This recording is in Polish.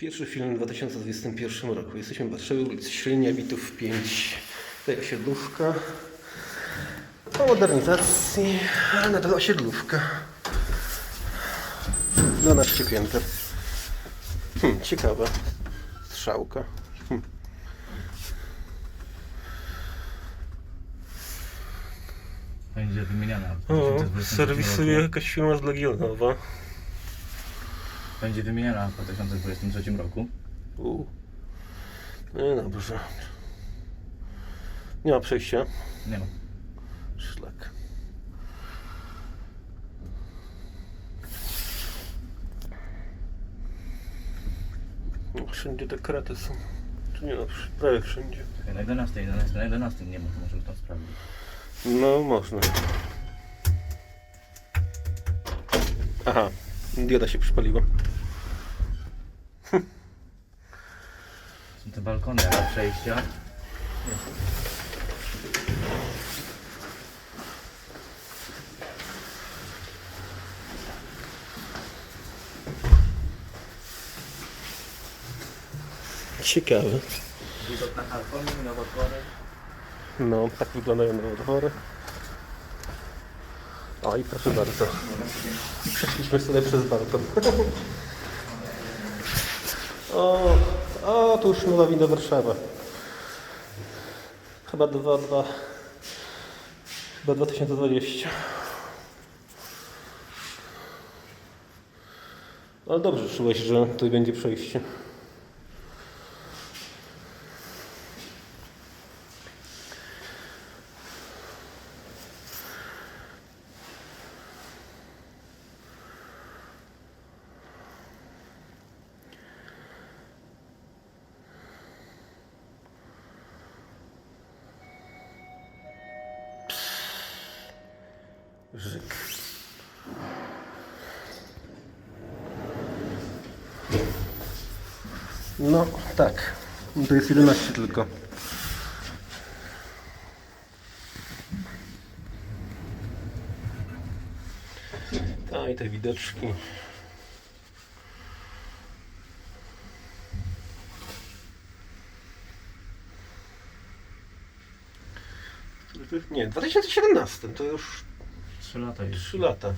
Pierwszy film w 2021 roku. Jesteśmy w Warszawie, ulicy Średnia, Bitów 5. Tutaj osiedlówka. Po modernizacji, ale nadal osiedlówka. 12 pięter. Hmm, ciekawe. Strzałka. Hmm. Będzie wymieniana. O, 2023 serwisuje jakaś firma z Legionowa. Będzie wymieniana w 2023 roku. U. No dobrze. Nie ma przejścia. Nie ma. Szlak. No, wszędzie te kraty są. Czy nie no, prawie wszędzie. Czekaj, na 11, 11, na 11 nie ma, to możemy tam sprawdzić. No, można. Aha, dioda się przypaliła. Są te balkony, a przejścia. Ciekawe. Widok na balkonie, nowotwory. No, tak wyglądają nowotwory. O i proszę bardzo. Przeszliśmy sobie przez balkon. O, o, tu już nowa winda Warszawa. Chyba 2, 2, chyba 2020. Ale dobrze czułeś, że tutaj będzie przejście. Żyk. No tak, to jest 11 tylko. A i te widoczki. Nie, w 2017 to już 3 lata już. 3 lata.